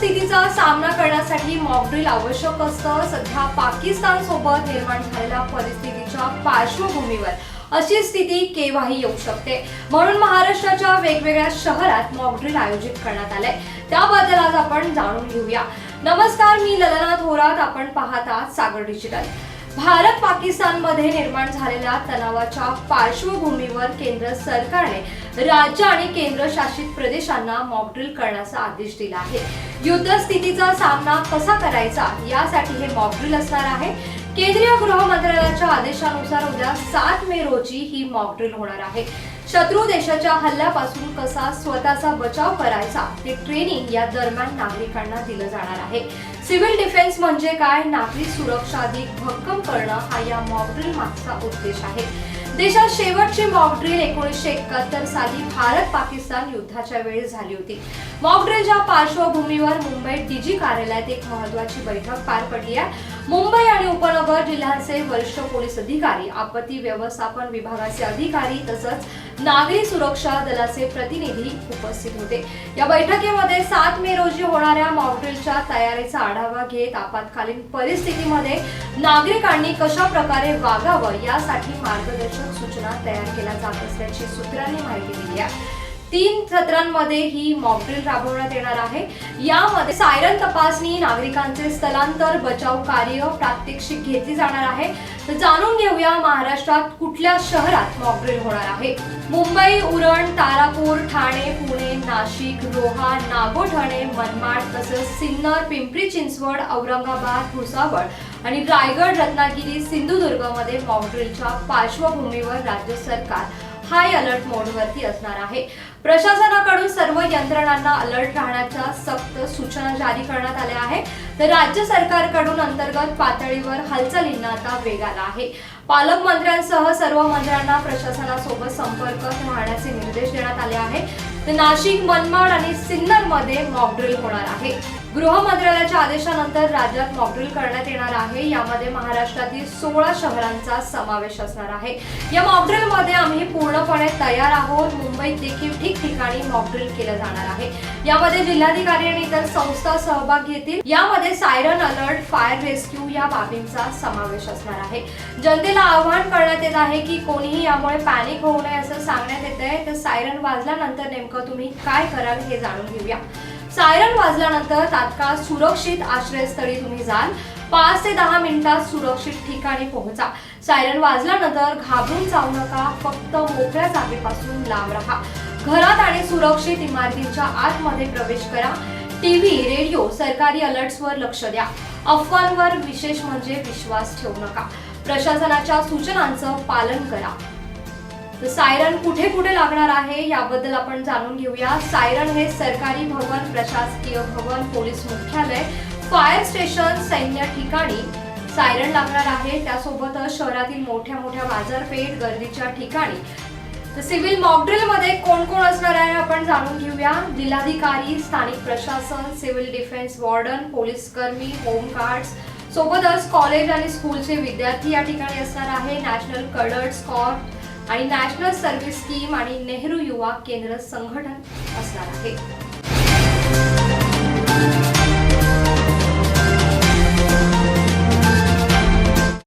सामना करण्यासाठी मॉकड्रिल आवश्यक असतं. सध्या पाकिस्तान सोबत निर्माण झालेल्या परिस्थितीच्या पार्श्वभूमीवर अशी स्थिती केव्हाही येऊ शकते. म्हणून महाराष्ट्राच्या वेगवेगळ्या शहरात मॉकड्रिल आयोजित करण्यात आलंय. त्याबद्दल आज आपण जाणून घेऊया. नमस्कार मी ललना थोरात. आपण पाहता सागर डिजिटल भारत पाकिस्तानमध्ये निर्माण झालेल्या तणावाच्या पार्श्वभूमीवर केंद्र सरकारने राज्य आणि केंद्रशासित प्रदेशांना मॉकड्रिल करण्याचा आदेश दिला आहे. युद्धस्थितीचा सामना कसा करायचा यासाठी हे मॉकड्रिल असणार आहे. केंद्रीय गृह मंत्रालयाच्या आदेशानुसार उद्या सात मे रोजी ही मॉकड्रिल होणार आहे. शत्रू देशाच्या हल्ल्यापासून कसा स्वतःचा बचाव करायचा हे ट्रेनिंग या दरम्यान नागरिकांना दिलं जाणार आहे. सिव्हिल डिफेन्स म्हणजे काय? नागरी सुरक्षा अधिक भक्कम करणं हा या मॉकड्रिल मागचा उद्देश आहे. देशात शेवटची मॉकड्रिल एकोणीसशे एकाहत्तर साली भारत पाकिस्तान युद्धाच्या वेळी झाली होती. मॉकड्रिलच्या पार्श्वभूमीवर मुंबईत डीजी कार्यालयात एक महत्वाची बैठक पार पडली आहे. मुंबई आणि उपनगर जिल्ह्यांचे वरिष्ठ पोलीस अधिकारी आपत्ती व्यवस्थापन विभागाचे अधिकारी तसंच नागरी सुरक्षा दलाचे प्रतिनिधी उपस्थित होते. या बैठकीमध्ये सात मे रोजी होणाऱ्या मॉकड्रिलच्या तयारीचा आढावा घेत आपत्कालीन परिस्थितीमध्ये नागरिकांनी कशा प्रकारे वागावं यासाठी मार्गदर्शक सूचना तयार केल्या जात असल्याची सूत्रांनी माहिती दिली आहे. तीन सत्रांमध्ये ही मॉकड्रिल राबवण्यात येणार आहे. यामध्ये सायरन तपासणी नागरिकांचे स्थलांतर बचाव कार्य प्रात्यक्षिक घेतली जाणार आहे. तर जाणून घेऊया महाराष्ट्रात कुठल्या शहरात मॉकड्रिल होणार आहे. मुंबई उरण तारापूर ठाणे पुणे नाशिक रोहा नागोठणे मनमाड तसंच सिन्नर पिंपरी चिंचवड औरंगाबाद भुसावळ आणि रायगड रत्नागिरी सिंधुदुर्गमध्ये मॉकड्रिलच्या पार्श्वभूमीवर राज्य सरकार हाय अलर्ट मोडवरती असणार आहे. प्रशासनाकडून सर्व यंत्रणांना अलर्ट राहण्याच्या सक्त सूचना जारी करण्यात आल्या आहे तर राज्य सरकारकडून अंतर्गत पातळीवर हालचालींना आता वेग आला आहे. पालकमंत्र्यांसह सर्व मंत्र्यांना प्रशासनासोबत संपर्क राहण्याचे निर्देश देण्यात आले आहे तर नाशिक मनमाड आणि सिन्नरमध्ये मॉकड्रिल होणार आहे. गृह मंत्रालयाच्या आदेशानंतर राज्यात मॉकड्रिल करण्यात येणार आहे. यामध्ये महाराष्ट्रातील सोळा शहरांचा समावेश असणार आहे. या मॉकड्रिलमध्ये आम्ही पूर्णपणे तयार आहोत. मुंबईत देखील ठिकठिकाणी मॉकड्रिल केलं जाणार आहे. यामध्ये जिल्हाधिकारी आणि इतर संस्था सहभाग घेतील. यामध्ये सायरन अलर्ट फायर रेस्क्यू या बाबींचा समावेश असणार आहे. जनतेला आवाहन करण्यात येत आहे की कोणीही यामुळे पॅनिक होऊ नये असं सांगण्यात येत आहे तर सायरन वाजल्यानंतर नेमकं तुम्ही काय कराल हे जाणून घेऊया. सायरन वाजल्यानंतर तात्काळ सुरक्षित आश्रयस्थळी तुम्ही जाल. पाच ते दहा मिनिटात सुरक्षित ठिकाणी पोहोचा. सायरन वाजल्यानंतर घाबरून जाऊ नका फक्त मोकळ्या जागेपासून लांब राहा. घरात आणि सुरक्षित इमारतींच्या आतमध्ये प्रवेश करा. टीव्ही रेडिओ सरकारी अलर्ट्सवर लक्ष द्या. अफवांवर विशेष म्हणजे विश्वास ठेवू नका. प्रशासनाच्या सूचनांचं पालन करा. तर सायरन कुठे कुठे लागणार आहे याबद्दल आपण जाणून घेऊया. सायरन हे सरकारी भवन प्रशासकीय भवन पोलीस मुख्यालय फायर स्टेशन सैन्य ठिकाणी सायरन लागणार आहे. त्यासोबतच शहरातील मोठ्या मोठ्या बाजारपेठ गर्दीच्या ठिकाणी. तर सिव्हिल मॉकड्रिलमध्ये कोण कोण असणार आहे आपण जाणून घेऊया. जिल्हाधिकारी स्थानिक प्रशासन सिव्हिल डिफेन्स वॉर्डन पोलीस कर्मी होमगार्ड्स सोबतच कॉलेज आणि स्कूलचे विद्यार्थी या ठिकाणी असणार आहे. नॅशनल कडर्स कॉर्प आणि नॅशनल सर्व्हिस स्कीम आणि नेहरू युवा केंद्र संघटन असणार आहे.